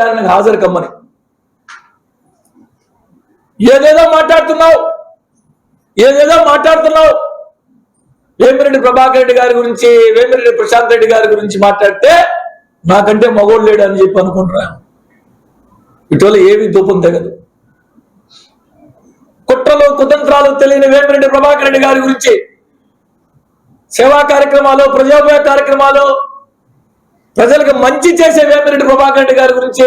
విచారణకు హాజరు కమ్మని ఏదేదో మాట్లాడుతున్నావు? ఏదేదో మాట్లాడుతున్నావు? వేమిరెడ్డి ప్రభాకర్ రెడ్డి గారి గురించి వేమిరెడ్డి ప్రశాంత్ రెడ్డి గారి గురించి మాట్లాడితే నాకంటే మగోడు లేడు అని చెప్పి అనుకుంటున్నాను ఇటీవల ఏవి దూపం తగదు. కుట్రలు కుతంత్రాలు తెలియని వేమిరెడ్డి ప్రభాకర్ రెడ్డి గారి గురించి సేవా కార్యక్రమాలు ప్రజాభయ కార్యక్రమాలు ప్రజలకు మంచి చేసే వేమిరెడ్డి ప్రభాకర్ రెడ్డి గారి గురించి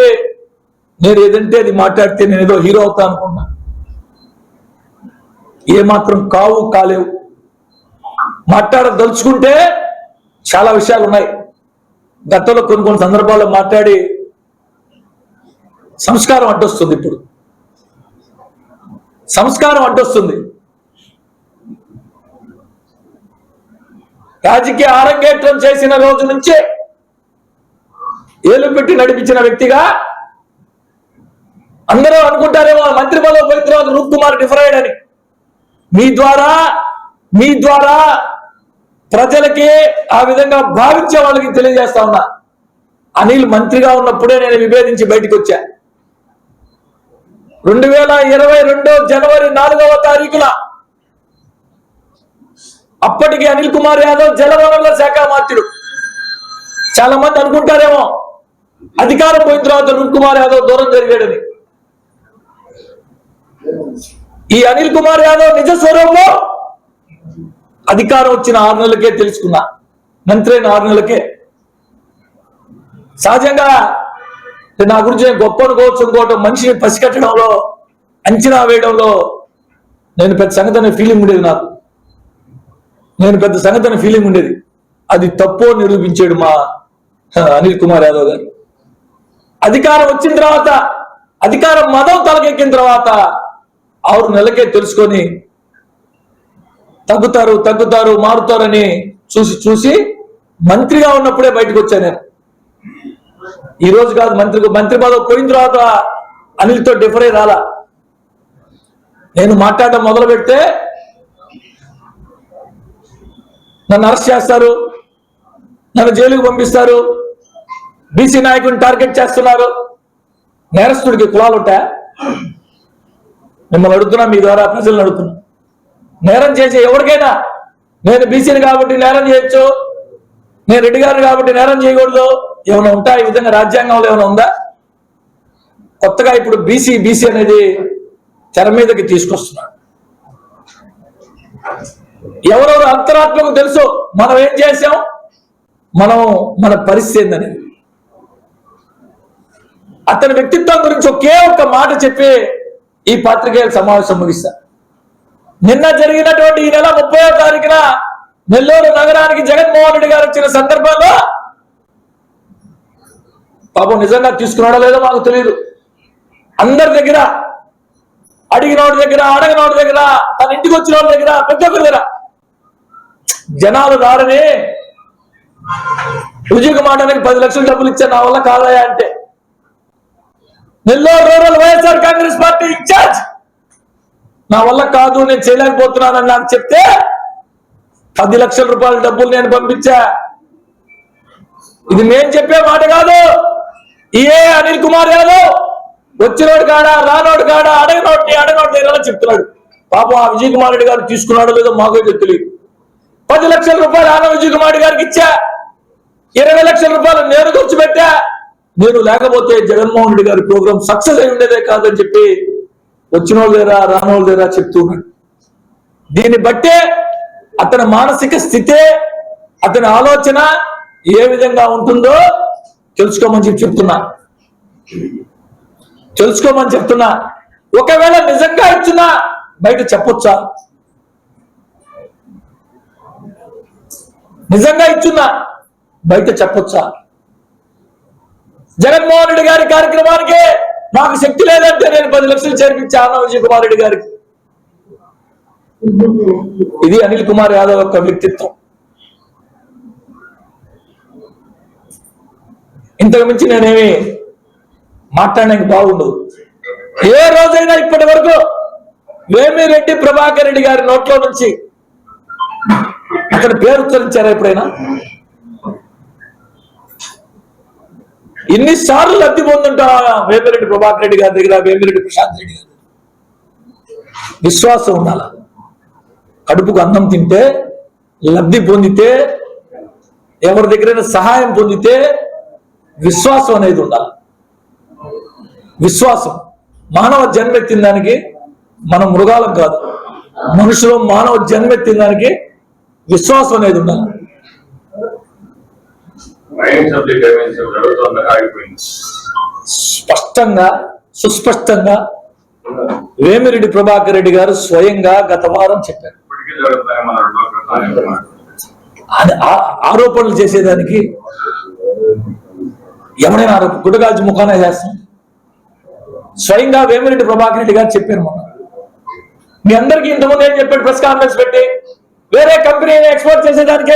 నేను ఏదంటే అది మాట్లాడితే నేను ఏదో హీరో అవుతా అనుకున్నా. ఏ మాత్రం కావు కాలేవు. మాట్లాడదలుచుకుంటే చాలా విషయాలు ఉన్నాయి. గతంలో కొన్ని కొన్ని సందర్భాల్లో మాట్లాడి సంస్కారం అడ్డొస్తుంది ఇప్పుడు. సంస్కారం అడ్డొస్తుంది. రాజకీయ ఆరంగేట్రం చేసిన రోజు నుంచే ఏలు పెట్టి నడిపించిన వ్యక్తిగా అందరూ అనుకుంటారేమో మంత్రి పదవి పోయిన తర్వాత రూప్ కుమార్ డిఫరైడ్ అని. మీ ద్వారా మీ ద్వారా ప్రజలకి ఆ విధంగా భావించే వాళ్ళకి తెలియజేస్తా ఉన్నా. అనిల్ మంత్రిగా ఉన్నప్పుడే నేను విభేదించి బయటకు వచ్చా. రెండు వేల ఇరవై రెండో జనవరి నాలుగవ తారీఖున అప్పటికి అనిల్ కుమార్ యాదవ్ జలవనరుల శాఖ మంత్రుడు. చాలా మంది అనుకుంటారేమో అధికారం పోయిన తర్వాత అనిల్ కుమార్ యాదవ్ దూరం జరిగాడని. ఈ అనిల్ కుమార్ యాదవ్ నిజ స్వరూపంలో అధికారం వచ్చిన ఆరు నెలలకే తెలుసుకున్నా. మంత్రి అయిన ఆరు నెలలకే. సహజంగా నా గురించి నేను గొప్ప అనుకోవచ్చు అనుకోవటం మనిషిని పసికట్టడంలో అంచనా వేయడంలో నేను పెద్ద సంగతి అనే ఫీలింగ్ ఉండేది నాకు. నేను పెద్ద సంగతి అనే ఫీలింగ్ ఉండేది. అది తప్పు నిరూపించాడు మా అనిల్ కుమార్ యాదవ్ గారు. అధికారం వచ్చిన తర్వాత అధికారం మదం తలకెక్కిన తర్వాత ఆరు నెలకే తెలుసుకొని తగ్గుతారు తగ్గుతారు మారుతారని చూసి చూసి మంత్రిగా ఉన్నప్పుడే బయటకు వచ్చాను నేను. ఈ రోజు కాదు మంత్రి మంత్రి పదవి పోయిన తర్వాత అనిల్తో డిఫర్ అయి రాలా. నేను మాట్లాడడం మొదలు పెడితే నన్ను అరెస్ట్ చేస్తారు నన్ను జైలుకు పంపిస్తారు బీసీ నాయకుడిని టార్గెట్ చేస్తున్నారు. నేరస్తుడికి కులాలు ఉంటాయా? మిమ్మల్ని అడుగుతున్నా మీ ద్వారా ప్రజలను అడుగుతున్నా. నేరం చేసే ఎవరికైనా నేను బీసీని కాబట్టి నేరం చేయొచ్చు. నేను రెడ్డి గారు కాబట్టి నేరం చేయకూడదు. ఏమైనా ఉంటా ఈ విధంగా రాజ్యాంగంలో ఏమైనా ఉందా? కొత్తగా ఇప్పుడు బీసీ బీసీ అనేది తెర మీదకి తీసుకొస్తున్నాడు ఎవరెవరు అంతరాత్మకు తెలుసు మనం ఏం చేసాం మనం మన పరిస్థితి ఏందనేది. అతని వ్యక్తిత్వం గురించి ఒకే ఒక్క మాట చెప్పి ఈ పాత్రికేయుల సమావేశం ముగిస్తా. నిన్న జరిగినటువంటి ఈ నెల ముప్పై తారీఖున నెల్లూరు నగరానికి జగన్మోహన్ రెడ్డి గారు వచ్చిన సందర్భంలో పాపం నిజంగా తీసుకున్నాడో లేదో మాకు తెలియదు అందరి దగ్గర అడిగినోడి దగ్గర అడగనోడి దగ్గర తన ఇంటికి వచ్చిన దగ్గర ప్రతి ఒక్కరి దగ్గర జనాలు రారని రుజుకు మాటనికి పది లక్షలు డబ్బులు ఇచ్చా నా వల్ల కాదయా అంటే. Nellore rural YSR Congress party in charge నా వల్ల కాదు నేను చేయలేకపోతున్నానని నాకు చెప్తే పది లక్షల రూపాయల డబ్బులు నేను పంపించా. ఇది నేను చెప్పే మాట కాదు. ఏ అనిల్ కుమార్ యాదవ్ వచ్చినోడు కాడా రానోడు కాడా అడగనోడిని అడగనోడిని ఇలా చెప్తున్నాడు. పాపం ఆ విజయ్ కుమార్ రెడ్డి గారు తీసుకున్నాడో లేదో మాకు తెలియదు. పది లక్షల రూపాయలు ఆన విజయ్ కుమార్ గారికి ఇచ్చా. ఇరవై లక్షల రూపాయలు నేను ఖర్చు పెట్టా. నేను లేకపోతే జగన్మోహన్ రెడ్డి గారి ప్రోగ్రామ్ సక్సెస్ అయి ఉండేదే కాదని చెప్పి వచ్చిన వాళ్ళు లేరా రానోళ్ళు లేరా చెప్తున్నాడు దీన్ని బట్టే అతని మానసిక స్థితే అతని ఆలోచన ఏ విధంగా ఉంటుందో తెలుసుకోమని చెప్పి చెప్తున్నా. తెలుసుకోమని చెప్తున్నా. ఒకవేళ నిజంగా ఇచ్చినా బయట చెప్పొచ్చా? నిజంగా ఇచ్చున్నా బయట చెప్పొచ్చా? జగన్మోహన్ రెడ్డి గారి కార్యక్రమానికి నాకు శక్తి లేదంటే నేను పది లక్షలు చేర్పించాను అన్న విజయ్ కుమార్ రెడ్డి గారికి. ఇది అనిల్ కుమార్ యాదవ్ యొక్క వ్యక్తిత్వం. ఇంతకు మించి నేనేమి మాట్లాడడానికి బాగుండదు. ఏ రోజైనా ఇప్పటి వరకు వేమిరెడ్డి ప్రభాకర్ రెడ్డి గారి నోట్లో నుంచి అక్కడ పేరు ఉచ్చరించారా ఎప్పుడైనా? ఇన్నిసార్లు లబ్ధి పొందుంటా వేమిరెడ్డి ప్రభాకర్ రెడ్డి గారి దగ్గర వేమిరెడ్డి ప్రశాంత్ రెడ్డి గారు విశ్వాసం ఉండాల? కడుపుకు అన్నం తింటే లబ్ధి పొందితే ఎవరి దగ్గరైనా సహాయం పొందితే విశ్వాసం అనేది ఉండాలి. విశ్వాసం. మానవ జన్మెత్తిన దానికి మనం మృగాలం కాదు. మనుషులు మానవ జన్మెత్తిన దానికి విశ్వాసం అనేది ఉండాలి. స్పష్టంగా సుస్పష్టంగా వేమిరెడ్డి ప్రభాకర్ రెడ్డి గారు స్వయంగా గత వారం చెప్పారు. ఆరోపణలు చేసేదానికి ఎవరైనా ఆరోపణ గుడ్డగాల్చి ముఖాన చేస్తాం స్వయంగా వేమిరెడ్డి ప్రభాకర్ రెడ్డి గారు చెప్పారు మొన్న. మీ అందరికీ ఇంతకుముందు ఏం చెప్పాడు? ప్రెస్ కాన్ఫరెన్స్ పెట్టి వేరే కంపెనీని ఎక్స్పోర్ట్ చేసేదానికే